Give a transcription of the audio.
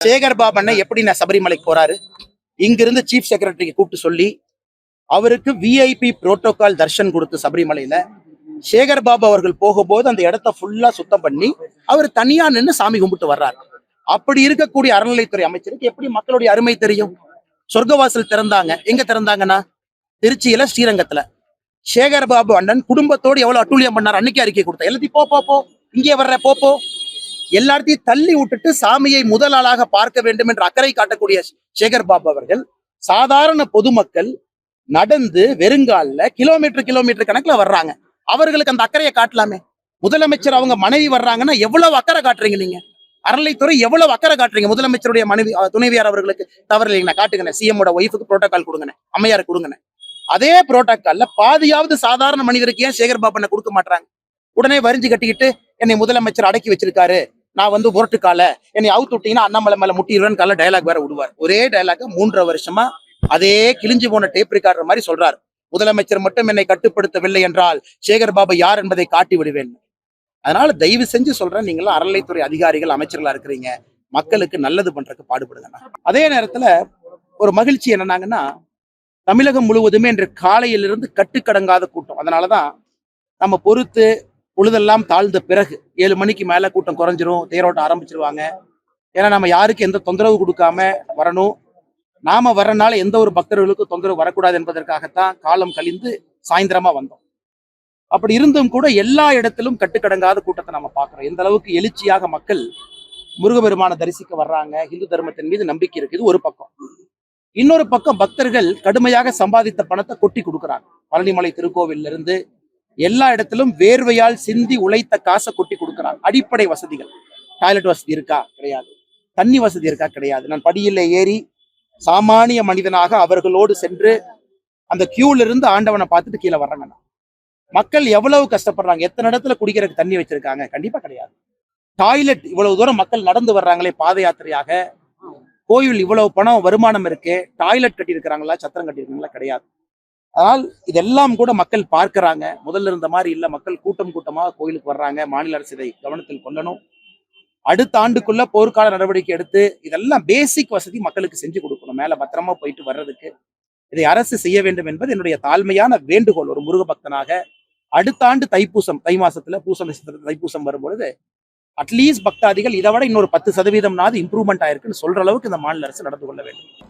சேகர் பாபண்ண எப்படி நான் சபரிமலைக்கு போறாரு? இங்கிருந்து சீஃப் செக்ரட்டரிக்கு கூப்பிட்டு சொல்லி அவருக்கு விஐபி புரோட்டோகால் தர்ஷன் கொடுத்து சபரிமலையில சேகர் பாபு அவர்கள் போகும்போது அந்த இடத்த ஃபுல்லா சுத்தம் பண்ணி அவர் தனியா நின்று சாமி கும்பிட்டு வர்றாரு. அப்படி இருக்கக்கூடிய அறநிலைத்துறை அமைச்சருக்கு எப்படி மக்களுடைய அருமை தெரியும்? சொர்க்கவாசல் திறந்தாங்க. எங்க திறந்தாங்கன்னா? திருச்சியில ஸ்ரீரங்கத்துல. சேகர் பாபு அண்ணன் குடும்பத்தோடு எவ்வளவு அட்டூழியம் பண்ணார்? அன்னைக்கு அறிக்கை கொடுத்தா எல்லாத்தையும் போ போ இங்கே வர்ற போப்போ போ. எல்லாத்தையும் தள்ளி விட்டுட்டு சாமியை முதல் ஆளாக பார்க்க வேண்டும் என்ற அக்கறை காட்டக்கூடிய சேகர் பாபு அவர்கள் சாதாரண பொதுமக்கள் நடந்து வெறுங்கால கிலோமீட்டர் கிலோமீட்டர் கணக்குல வர்றாங்க. அவர்களுக்கு அந்த அக்கறையை காட்டலாமே. முதலமைச்சர் அவங்க மனைவி வர்றாங்கன்னா எவ்வளவு அக்கறை காட்டுறீங்க நீங்க? அறநிலைத்துறை எவ்வளவு அக்கறை காட்டுறீங்க? முதலமைச்சருடைய மனைவி துணைவியார் அவர்களுக்கு தவறு இல்லைங்கண்ணா காட்டுங்கண்ணே சிஎம்மோட ஒய்ஃபுக்கு புரோட்டோகால் கொடுங்கண்ணே. அம்மையார் கொடுங்கண்ணே. அதே புரோட்டோகால்ல பாதியாவது சாதாரண மனிதருக்கு ஏன் சேகர் பாபண்ண கொடுக்க மாட்டாங்க உடனே வரிஞ்சு கட்டிக்கிட்டு என்னை முதலமைச்சர் அடக்கி வச்சிருக்காரு. நான் வந்து முரட்டுக்கால என்னை அவுத்து விட்டீங்கன்னா அண்ணாமலை மேல முட்டிடுவேன் கால டயலாக் வேற விடுவார். ஒரே டயலாக மூன்றரை வருஷமா அதே கிழிஞ்சு போன டேப் ரெக்கார்டர் மாதிரி சொல்றாரு. முதலமைச்சர் மட்டும் என்னை கட்டுப்படுத்தவில்லை என்றால் சேகர் பாபு யார் என்பதை காட்டி விடுவேன். அதனால தயவு செஞ்சு சொல்றேன் நீங்களும் அறநிலைத்துறை அதிகாரிகள் அமைச்சர்களா இருக்கிறீங்க. மக்களுக்கு நல்லது பண்றதுக்கு பாடுபடுங்க அதே நேரத்துல ஒரு மகிழ்ச்சி என்னன்னாங்கன்னா தமிழகம் முழுவதுமே இன்று காலையிலிருந்து கட்டுக்கடங்காத கூட்டம். அதனாலதான் நம்ம பொறுத்து பொழுதெல்லாம் தாழ்ந்த பிறகு ஏழு மணிக்கு மேல கூட்டம் குறைஞ்சிரும் தேரோட்டம் ஆரம்பிச்சிருவாங்க. ஏன்னா நம்ம யாருக்கு எந்த தொந்தரவு கொடுக்காம வரணும்? நாம வர்றனால எந்த ஒரு பக்தர்களுக்கும் தொந்தரவு வரக்கூடாது என்பதற்காகத்தான் காலம் கழிந்து சாயந்தரமா வந்தோம். அப்படி இருந்தும் கூட எல்லா இடத்திலும் கட்டுக்கடங்காத கூட்டத்தை நம்ம பார்க்குறோம். எந்த அளவுக்கு எழுச்சியாக மக்கள் முருகபெருமான தரிசிக்க வர்றாங்க இந்து தர்மத்தின் மீது நம்பிக்கை இருக்குது ஒரு பக்கம். இன்னொரு பக்கம் பக்தர்கள் கடுமையாக சம்பாதித்த பணத்தை கொட்டி கொடுக்குறாங்க. பழனிமலை திருக்கோவிலிருந்து எல்லா இடத்திலும் வேர்வையால் சிந்தி உழைத்த காசை கொட்டி கொடுக்குறாங்க. அடிப்படை வசதிகள். டாய்லெட் வசதி இருக்கா? கிடையாது. தண்ணி வசதி இருக்கா? கிடையாது. நான் படியில ஏறி சாமானிய மனிதனாக அவர்களோடு சென்று அந்த கியூல இருந்து ஆண்டவனை பார்த்துட்டு கீழே வர்றாங்க மக்கள் எவ்வளவு கஷ்டப்படுறாங்க? எத்தனை இடத்துல குடிக்கிறதுக்கு தண்ணி வச்சிருக்காங்க? கண்டிப்பா கிடையாது. டாய்லெட் இவ்வளவு தூரம் மக்கள் நடந்து வர்றாங்களே பாத யாத்திரையாக. கோயில் இவ்வளவு பணம் வருமானம் இருக்கு. டாய்லெட் கட்டியிருக்கிறாங்களா? சத்திரம் கட்டியிருக்காங்களா கிடையாது. அதனால் இதெல்லாம் கூட மக்கள் பார்க்கறாங்க. முதல்ல இருந்த மாதிரி இல்லை. மக்கள் கூட்டம் கூட்டமாக கோயிலுக்கு வர்றாங்க. மாநில அரசு இதை கவனத்தில் கொள்ளணும். அடுத்த ஆண்டுக்குள்ள போர்க்கால நடவடிக்கை எடுத்து இதெல்லாம் பேசிக் வசதி மக்களுக்கு செஞ்சு கொடுக்கணும். மேல பத்திரமா போயிட்டு வர்றதுக்கு. இதை அரசு செய்ய வேண்டும் என்பது என்னுடைய தாழ்மையான வேண்டுகோள். ஒரு முருக பக்தனாக அடுத்த ஆண்டு தைப்பூசம் தை மாசத்துல பூச நட்சத்திரத்துல தைப்பூசம் வரும்பொழுது அட்லீஸ்ட் பக்தாதிகள் இதை விட இன்னொரு பத்து சதவீதம்னாவது இம்ப்ரூவ்மெண்ட் ஆயிருக்குன்னு சொல்ற அளவுக்கு இந்த மாநில அரசு நடந்து கொள்ள வேண்டும்.